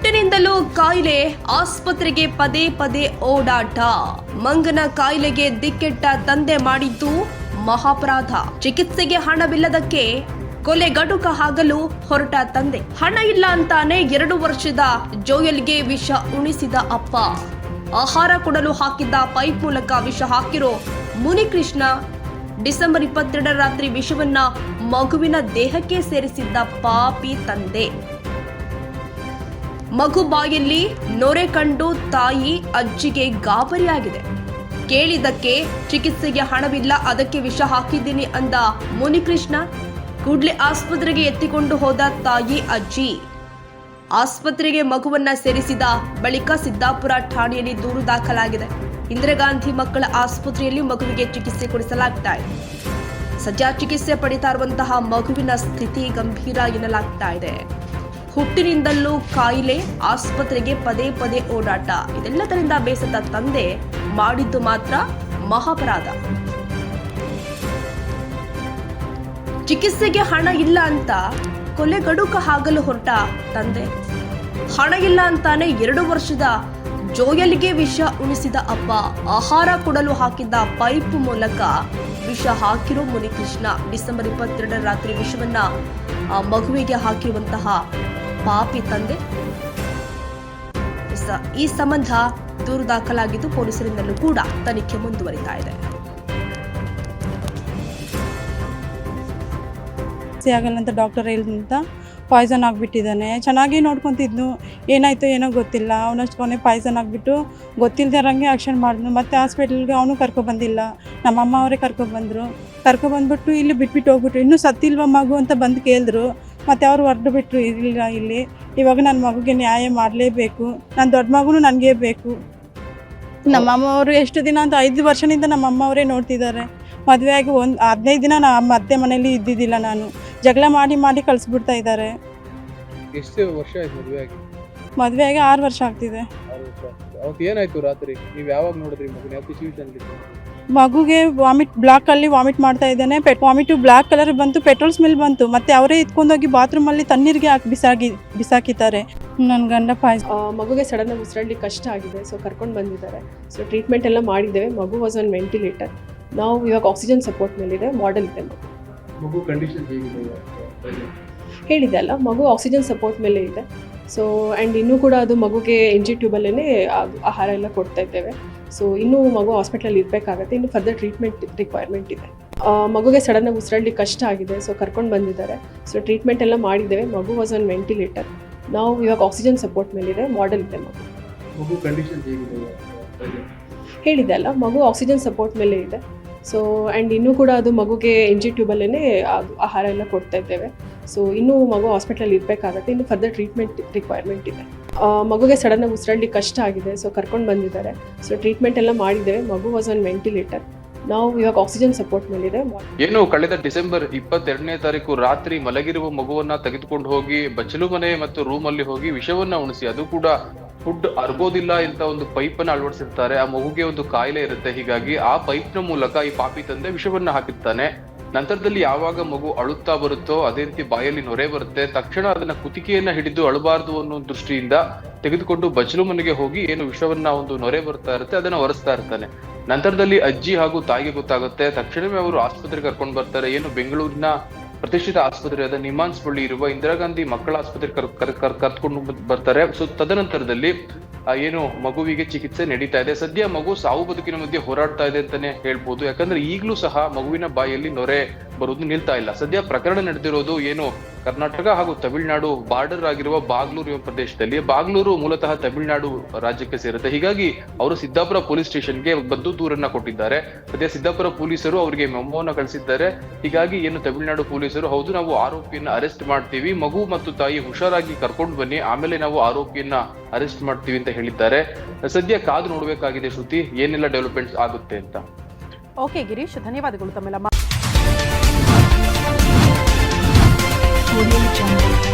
ಹುಟ್ಟಿನಿಂದಲೂ ಕಾಯಿಲೆ, ಆಸ್ಪತ್ರೆಗೆ ಪದೇ ಪದೇ ಓಡಾಟ. ಮಂಗನ ಕಾಯಿಲೆಗೆ ದಿಕ್ಕೆಟ್ಟ ತಂದೆ ಮಾಡಿದ್ದು ಮಹಾಪರಾಧ. ಚಿಕಿತ್ಸೆಗೆ ಹಣವಿಲ್ಲದಕ್ಕೆ ಕೊಲೆಗಡುಕ ಹಾಗಲು ಹೊರಟ ತಂದೆ. ಹಣ ಇಲ್ಲ ಅಂತಾನೆ ಎರಡು ವರ್ಷದ ಜೋಯಲ್ಗೆ ವಿಷ ಉಣಿಸಿದ ಅಪ್ಪ. ಆಹಾರ ಕೊಡಲು ಹಾಕಿದ್ದ ಪೈಪ್ ಮೂಲಕ ವಿಷ ಹಾಕಿರೋ ಮುನಿಕೃಷ್ಣ ಡಿಸೆಂಬರ್ ಇಪ್ಪತ್ತೆರಡರ ರಾತ್ರಿ ವಿಷವನ್ನ ಮಗುವಿನ ದೇಹಕ್ಕೆ ಸೇರಿಸಿದ್ದ ಪಾಪಿ ತಂದೆ. ಮಗು ಬಾಯಲ್ಲಿ ನೊರೆ ಕಂಡು ತಾಯಿ ಅಜ್ಜಿಗೆ ಗಾಬರಿಯಾಗಿದೆ. ಕೇಳಿದ್ದಕ್ಕೆ ಚಿಕಿತ್ಸೆಗೆ ಹಣವಿಲ್ಲ, ಅದಕ್ಕೆ ವಿಷ ಹಾಕಿದ್ದೀನಿ ಅಂದ ಮುನಿಕೃಷ್ಣ. ಕೂಡ್ಲೆ ಆಸ್ಪತ್ರೆಗೆ ಎತ್ತಿಕೊಂಡು ಹೋದ ತಾಯಿ ಅಜ್ಜಿ. ಆಸ್ಪತ್ರೆಗೆ ಮಗುವನ್ನ ಸೇರಿಸಿದ ಬಳಿಕ ಸಿದ್ದಾಪುರ ಠಾಣೆಯಲ್ಲಿ ದೂರು ದಾಖಲಾಗಿದೆ. ಇಂದಿರಾ ಗಾಂಧಿ ಮಕ್ಕಳ ಆಸ್ಪತ್ರೆಯಲ್ಲಿ ಮಗುವಿಗೆ ಚಿಕಿತ್ಸೆ ಕೊಡಿಸಲಾಗ್ತಾ ಇದೆ. ಸದ್ಯ ಚಿಕಿತ್ಸೆ ಪಡಿತಾ ಇರುವಂತಹ ಮಗುವಿನ ಸ್ಥಿತಿ ಗಂಭೀರ ಎನ್ನಲಾಗ್ತಾ ಇದೆ. ಹುಟ್ಟಿನಿಂದಲೂ ಕಾಯಿಲೆ, ಆಸ್ಪತ್ರೆಗೆ ಪದೇ ಪದೇ ಓಡಾಟ, ಇದೆಲ್ಲದರಿಂದ ಬೇಸತ್ತ ತಂದೆ ಮಾಡಿದ್ದು ಮಾತ್ರ ಮಹಾಪರಾಧ. ಚಿಕಿತ್ಸೆಗೆ ಹಣ ಇಲ್ಲ ಅಂತ ಕೊಲೆಗಡುಕ ಹಾಗಲು ಹೊರಟ ತಂದೆ. ಹಣ ಇಲ್ಲ ಅಂತಾನೆ ಎರಡು ವರ್ಷದ ಜೋಯಲಿಗೆ ವಿಷ ಉಣಿಸಿದ ಅಪ್ಪ, ಆಹಾರ ಕೊಡಲು ಹಾಕಿದ್ದ ಪೈಪ್ ಮೂಲಕ ವಿಷ ಹಾಕಿರೋ ಮುನಿಕೃಷ್ಣ ಡಿಸೆಂಬರ್ ಇಪ್ಪತ್ತೆರಡರ ರಾತ್ರಿ ವಿಷವನ್ನ ಮಗುವಿಗೆ ಹಾಕಿರುವಂತಹ ಪಾಪಿ ತಂದೆ. ಈ ಸಂಬಂಧ ದೂರು ದಾಖಲಾಗಿದ್ದು ಪೊಲೀಸರಿಂದಲೂ ಕೂಡ ತನಿಖೆ ಮುಂದುವರಿತಾ ಇದೆ. ಆಗಲ್ಲ ಅಂತ ಡಾಕ್ಟರ್ ಹೇಳಿದಂತ ಪಾಯ್ಸನ್ ಆಗಿಬಿಟ್ಟಿದ್ದಾನೆ. ಚೆನ್ನಾಗಿ ನೋಡ್ಕೊತಿದ್ನು. ಏನಾಯ್ತು ಏನೋ ಗೊತ್ತಿಲ್ಲ. ಅವನಷ್ಟು ಕೊನೆ ಪಾಯ್ಸನ್ ಆಗಿಬಿಟ್ಟು ಗೊತ್ತಿಲ್ದಿರಂಗೆ ಆಕ್ಷನ್ ಮಾಡಿದ್ನು. ಮತ್ತೆ ಹಾಸ್ಪಿಟಲ್ಗೆ ಅವನು ಕರ್ಕೊಬಂದಿಲ್ಲ ನಮ್ಮ ಅಮ್ಮ ಅವರೇ ಕರ್ಕೊಬಂದರು ಕರ್ಕೊಬಂದ್ಬಿಟ್ಟು ಇಲ್ಲಿ ಬಿಟ್ಬಿಟ್ಟು ಹೋಗ್ಬಿಟ್ರು. ಇನ್ನೂ ಸತ್ತಿಲ್ವ ಮಗು ಅಂತ ಬಂದು ಕೇಳಿದ್ರು. ಮತ್ತು ಅವ್ರು ಹೊರಟು ಬಿಟ್ರು ಇಲ್ಲ ಇಲ್ಲಿ. ಇವಾಗ ನನ್ನ ಮಗುಗೆ ನ್ಯಾಯ ಮಾಡಲೇಬೇಕು. ನನ್ನ ದೊಡ್ಡ ಮಗುನು ನನಗೇ ಬೇಕು. ನಮ್ಮ ಅಮ್ಮವರು ಎಷ್ಟು ದಿನ ಅಂತ ಐದು ವರ್ಷದಿಂದ ನಮ್ಮ ಅಮ್ಮವರೇ ನೋಡ್ತಿದ್ದಾರೆ. ಮದುವೆಯಾಗಿ ಆಗಿ ಒಂದು ಹದಿನೈದು ದಿನ ನಮ್ಮ ಮತ್ತೆ ಮನೇಲಿ ಇದ್ದಿದ್ದಿಲ್ಲ ನಾನು. ಜಗಳ ಮಾಡಿ ಮಾಡಿ ಕಳಿಸ್ಬಿಡ್ತಾ ಇದ್ದಾರೆ. ಎಷ್ಟು ವರ್ಷ ಆಯ್ತು ಮದುವೆ ಆಗಿ? ಮದುವೆ ಆರು ವರ್ಷ ಆಗ್ತಿದೆ. ಏನಾಯ್ತು ರಾತ್ರಿ? ನೀವು ಯಾವಾಗ ನೋಡಿದ್ರಿ ಮಗನ? ಯಾವ ಸಿಚುವೇಶನ್ ಮಗುಗೆ ವಾಮಿಟ್ ಬ್ಲಾಕಲ್ಲಿ ವಾಮಿಟ್ ಮಾಡ್ತಾ ಇದ್ದಾನೆ. ಪೆಟ್ ವಾಮಿಟು ಬ್ಲಾಕ್ ಕಲರ್ ಬಂತು ಪೆಟ್ರೋಲ್ ಸ್ಮೆಲ್ ಬಂತು. ಮತ್ತೆ ಅವರೇ ಎತ್ಕೊಂಡೋಗಿ ಬಾತ್ರೂಮಲ್ಲಿ ತಣ್ಣೀರಿಗೆ ಹಾಕಿ ಬಿಸಾಕಿ ಬಿಸಾಕಿದ್ದಾರೆ. ನನ್ನ ಗಂಡ ಪಾಯ್ಸ್ ಮಗುಗೆ ಸಡನ್ ಆಗಿ ಉಸಿರಾಡ್ಲಿಕ್ಕೆ ಕಷ್ಟ ಆಗಿದೆ. ಸೊ ಕರ್ಕೊಂಡು ಬಂದಿದ್ದಾರೆ. ಸೊ ಟ್ರೀಟ್ಮೆಂಟ್ ಎಲ್ಲ ಮಾಡಿದ್ದೇವೆ. ಮಗು ವಾಸ್ ಆನ್ ವೆಂಟಿಲೇಟರ್ ನಾವು ಇವಾಗ ಆಕ್ಸಿಜನ್ ಸಪೋರ್ಟ್ ಮೇಲಿದೆ. ಮಾಡೆಲ್ ಇದೆ ಮಗು. ಹೇಳಿದೆ ಅಲ್ಲ. ಮಗು ಆಕ್ಸಿಜನ್ ಸಪೋರ್ಟ್ ಮೇಲೆ ಇದೆ. ಸೊ ಆ್ಯಂಡ್ ಇನ್ನೂ ಕೂಡ ಅದು ಮಗುಗೆ ಎನ್ ಜಿ ಟ್ಯೂಬಲ್ಲೇ ಆಹಾರ ಎಲ್ಲ ಕೊಡ್ತಾ ಇದ್ದೇವೆ. ಸೊ ಇನ್ನೂ ಮಗು ಹಾಸ್ಪಿಟ್ಲಲ್ಲಿ ಇರಬೇಕಾಗತ್ತೆ. ಇನ್ನು ಫರ್ದರ್ ಟ್ರೀಟ್ಮೆಂಟ್ ರಿಕ್ವೈರ್ಮೆಂಟ್ ಇದೆ. ಮಗುಗೆ ಸಡನ್ ಆಗಿ ಉಸಿರಾಡ್ಲಿಕ್ಕೆ ಕಷ್ಟ ಆಗಿದೆ. ಸೊ ಕರ್ಕೊಂಡು ಬಂದಿದ್ದಾರೆ. ಸೊ ಟ್ರೀಟ್ಮೆಂಟ್ ಎಲ್ಲ ಮಾಡಿದ್ದೇವೆ. ಮಗು ವಾಸ್ ಆನ್ ವೆಂಟಿಲೇಟರ್ ನಾವು ಇವಾಗ ಆಕ್ಸಿಜನ್ ಸಪೋರ್ಟ್ ಮೇಲಿದೆ. ಮಾಡೆಲ್ ಇದೆ ಮಗು. ಮಗು ಕಂಡೀಷನ್ ಹೇಗಿದೆ? ಹೇಳಿದೆ ಅಲ್ಲ ಮಗು ಆಕ್ಸಿಜನ್ ಸಪೋರ್ಟ್ ಮೇಲೆ ಇದೆ. ಸೊ ಆ್ಯಂಡ್ ಇನ್ನೂ ಕೂಡ ಅದು ಮಗುಗೆ ಎನ್ ಜಿ ಟ್ಯೂಬಲ್ಲೇ ಆಹಾರ ಎಲ್ಲ ಕೊಡ್ತಾ ಇದ್ದೇವೆ. ಸೊ ಇನ್ನೂ ಮಗು ಹಾಸ್ಪಿಟ್ಲಲ್ಲಿ ಇರಬೇಕಾಗತ್ತೆ. ಇನ್ನು ಫರ್ದರ್ ಟ್ರೀಟ್ಮೆಂಟ್ ರಿಕ್ವೈರ್ಮೆಂಟ್ ಇದೆ. ಮಗುಗೆ ಸಡನ್ ಆಗಿ ಉಸಿರಾಡ್ಲಿಕ್ಕೆ ಕಷ್ಟ ಆಗಿದೆ ಸೊ ಕರ್ಕೊಂಡು ಬಂದಿದ್ದಾರೆ. ಸೊ ಟ್ರೀಟ್ಮೆಂಟ್ ಎಲ್ಲ ಮಾಡಿದ್ದೇವೆ. ಮಗು ವಾಸ್ ಆನ್ ವೆಂಟಿಲೇಟರ್ ನಾವು ಇವಾಗ ಆಕ್ಸಿಜನ್ ಸಪೋರ್ಟ್ ಮೇಲಿದೆ. ಏನು, ಕಳೆದ ಡಿಸೆಂಬರ್ ಇಪ್ಪತ್ತೆರಡನೇ ತಾರೀಕು ರಾತ್ರಿ ಮಲಗಿರುವ ಮಗುವನ್ನ ತೆಗೆದುಕೊಂಡು ಹೋಗಿ ಬಚ್ಚಲು ಮನೆ ಮತ್ತು ರೂಮ್ ಅಲ್ಲಿ ಹೋಗಿ ವಿಷವನ್ನ ಉಣಿಸಿ, ಅದು ಕೂಡ ಫುಡ್ ಅರ್ಗೋದಿಲ್ಲ ಅಂತ ಒಂದು ಪೈಪ್ ಅನ್ನ ಅಳವಡಿಸಿರ್ತಾರೆ. ಆ ಮಗುಗೆ ಒಂದು ಕಾಯಿಲೆ ಇರುತ್ತೆ. ಹೀಗಾಗಿ ಆ ಪೈಪ್ನ ಮೂಲಕ ಈ ಪಾಪಿ ತಂದೆ ವಿಷವನ್ನ ಹಾಕಿರ್ತಾನೆ. ನಂತರದಲ್ಲಿ ಯಾವಾಗ ಮಗು ಅಳುತ್ತಾ ಬರುತ್ತೋ ಅದೇ ರೀತಿ ಬಾಯಲ್ಲಿ ನೊರೆ ಬರುತ್ತೆ. ತಕ್ಷಣ ಅದನ್ನ ಕುತಿಕೆಯನ್ನ ಹಿಡಿದು ಅಳಬಾರದು ಅನ್ನೋ ದೃಷ್ಟಿಯಿಂದ ತೆಗೆದುಕೊಂಡು ಬಚ್ಚಲು ಮನೆಗೆ ಹೋಗಿ ಏನು ವಿಷವನ್ನ ಒಂದು ನೊರೆ ಬರ್ತಾ ಇರುತ್ತೆ, ಅದನ್ನ ಒರೆಸ್ತಾ ಇರ್ತಾನೆ. ನಂತರದಲ್ಲಿ ಅಜ್ಜಿ ಹಾಗೂ ತಾಯಿಗೆ ಗೊತ್ತಾಗುತ್ತೆ, ತಕ್ಷಣವೇ ಅವರು ಆಸ್ಪತ್ರೆಗೆ ಕರ್ಕೊಂಡು ಬರ್ತಾರೆ. ಏನು ಬೆಂಗಳೂರಿನ ಪ್ರತಿಷ್ಠಿತ ಆಸ್ಪತ್ರೆಯಾದ ನಿಮಾನ್ಸ್ ಬಳಿ ಇರುವ ಇಂದಿರಾ ಗಾಂಧಿ ಮಕ್ಕಳ ಆಸ್ಪತ್ರೆ ಕರ್ ಕರ್ ಕರ್ ಕರ್ಕೊಂಡು ಬರ್ತಾರೆ. ಸೊ ತದನಂತರದಲ್ಲಿ ಏನು ಮಗುವಿಗೆ ಚಿಕಿತ್ಸೆ ನಡೀತಾ ಇದೆ. ಸದ್ಯ ಮಗು ಸಾವು ಬದುಕಿನ ಮಧ್ಯೆ ಹೋರಾಡ್ತಾ ಇದೆ ಅಂತಾನೆ ಹೇಳ್ಬೋದು. ಯಾಕಂದ್ರೆ ಈಗಲೂ ಸಹ ಮಗುವಿನ ಬಾಯಲ್ಲಿ ನೊರೆ ಬರುವುದು ನಿಲ್ತಾ ಇಲ್ಲ. ಸದ್ಯ ಪ್ರಕರಣ ನಡೆದಿರೋದು ಏನು? ಕರ್ನಾಟಕ ಹಾಗೂ ತಮಿಳುನಾಡು ಬಾರ್ಡರ್ ಆಗಿರುವ ಬಾಗ್ಲೂರು ಪ್ರದೇಶದಲ್ಲಿ ಬಾಗ್ಲೂರು ಮೂಲತಃ ತಮಿಳುನಾಡು ರಾಜ್ಯಕ್ಕೆ ಸೇರುತ್ತೆ. ಹೀಗಾಗಿ ಅವರು ಸಿದ್ದಾಪುರ ಪೊಲೀಸ್ ಸ್ಟೇಷನ್ಗೆ ಬಂದು ದೂರನ್ನ ಕೊಟ್ಟಿದ್ದಾರೆ. ಸದ್ಯ ಸಿದ್ದಾಪುರ ಪೊಲೀಸರು ಅವರಿಗೆ ಮೆಮೋವನ್ನು ಕಳಿಸಿದ್ದಾರೆ. ಹೀಗಾಗಿ ಏನು ತಮಿಳುನಾಡು ಪೊಲೀಸರು, ಹೌದು, ನಾವು ಆರೋಪಿಯನ್ನ ಅರೆಸ್ಟ್ ಮಾಡ್ತೀವಿ. ಮಗು ಮತ್ತು ತಾಯಿ ಹುಷಾರಾಗಿ ಕರ್ಕೊಂಡು ಬನ್ನಿ. ಆಮೇಲೆ ನಾವು ಆರೋಪಿಯನ್ನ ಅರೆಸ್ಟ್ ಮಾಡ್ತೀವಿ ಅಂತ ಹೇಳಿದ್ದಾರೆ. ಸದ್ಯ ಕಾದು ನೋಡಬೇಕಾಗಿದೆ ಶ್ರುತಿ. ಏನೆಲ್ಲ ಡೆವಲಪ್ಮೆಂಟ್ಸ್ ಆಗುತ್ತೆ ಅಂತ. ಓಕೆ ಗಿರೀಶ್, ಧನ್ಯವಾದಗಳು ತಮ್ಮೆಲ್ಲ 我一种。